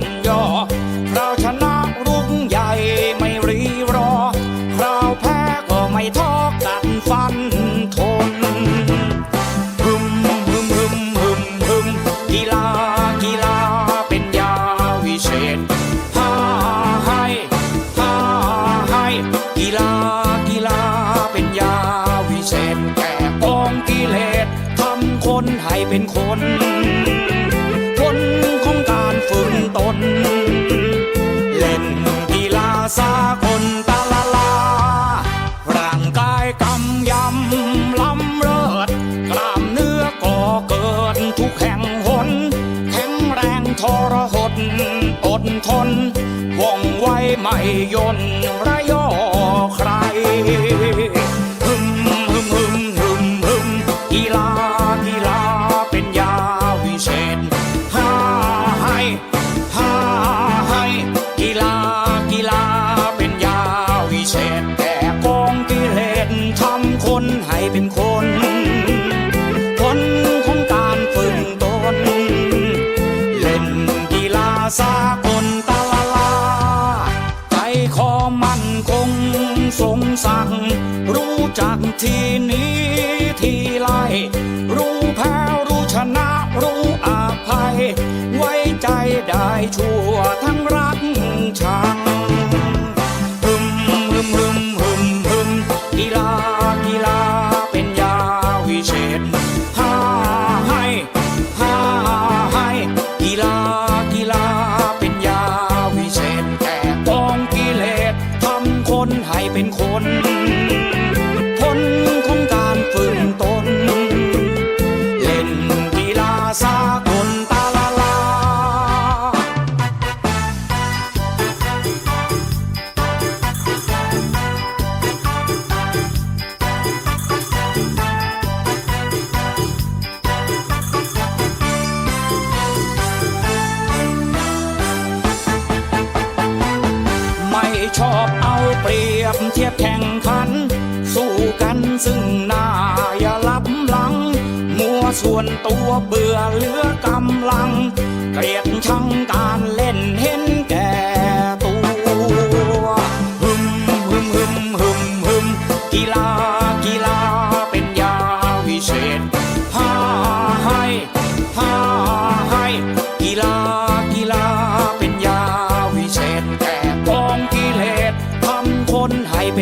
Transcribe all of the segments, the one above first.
นย่อเราชนะรุ่งใหญ่ไม่รีรอ คราวแพ้ก็ไม่ท้อกันฟันทนฮึมฮึมฮึมฮึมฮึมกีฬากีฬาเป็นยาวิเศษพาให้พาให้กีฬากีฬาเป็นยาวิเศษแก่กองกิเลสทำคนให้เป็นคน ไม่ย่นระยอใครฮึมฮึมฮึมฮึมฮึมกีฬากีฬาเป็นยาวิเศษฮาให้ฮาให้กีฬากีฬาเป็นยาวิเศษแก่กองกิเลสทำคนให้เป็นคน สัก รู้จักทีนี้ทีไลรู้แพ้รู้ชนะรู้อาภัย ไว้ใจได้ชั่วทั้งรักชังฮึมฮึมฮึมฮึมฮึมกีฬากีฬาเป็นยาวิเศษฮ่าให้ฮ่าให้กีฬากีฬาเป็นยาวิเศษแก่กองกิเลสทำคนให้เป็นคน ชอบเอาเปรียบเทียบแข่งขัน สู้กันซึ่งหน้าอย่าลับหลัง มัวส่วนตัวเบื่อเลือกรรม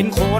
เป็นคน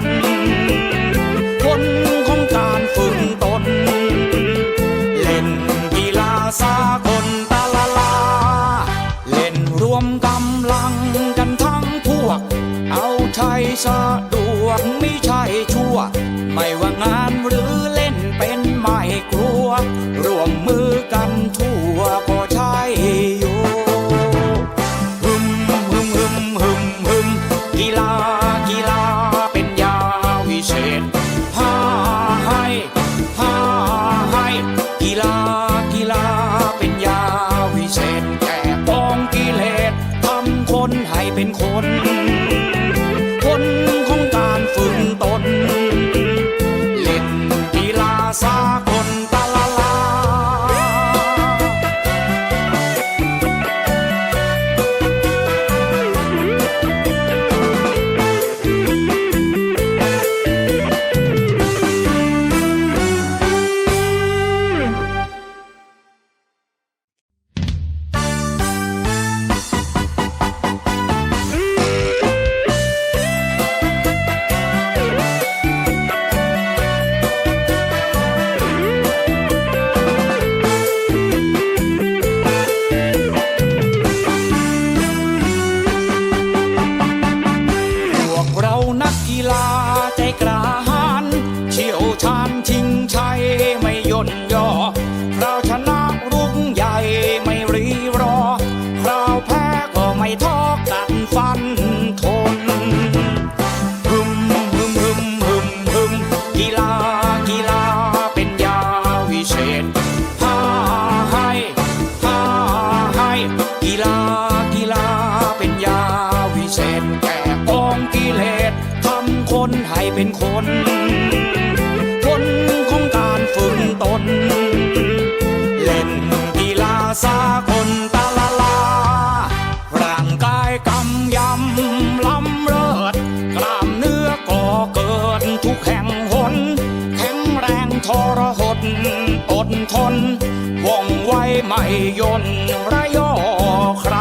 เป็นคนผลของการฝึกตน เล่นกีฬาสากลตาลาลา ร่างกายกำยำล้ำเลิศกล้ามเนื้อก่อเกิดทุกแห่งหน แข็งแรงทรหดอดทนว่องไวไม่ย่นระยอใคร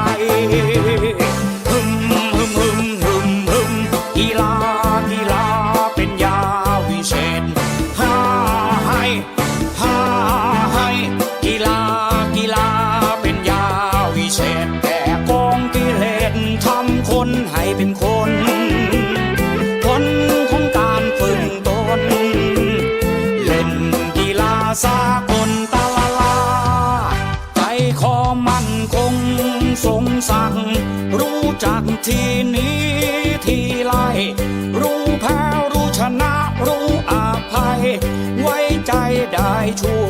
ที่นี้ที่ไรรู้แพ้รู้ชนะรู้อภัย ไว้ใจได้ชั่ว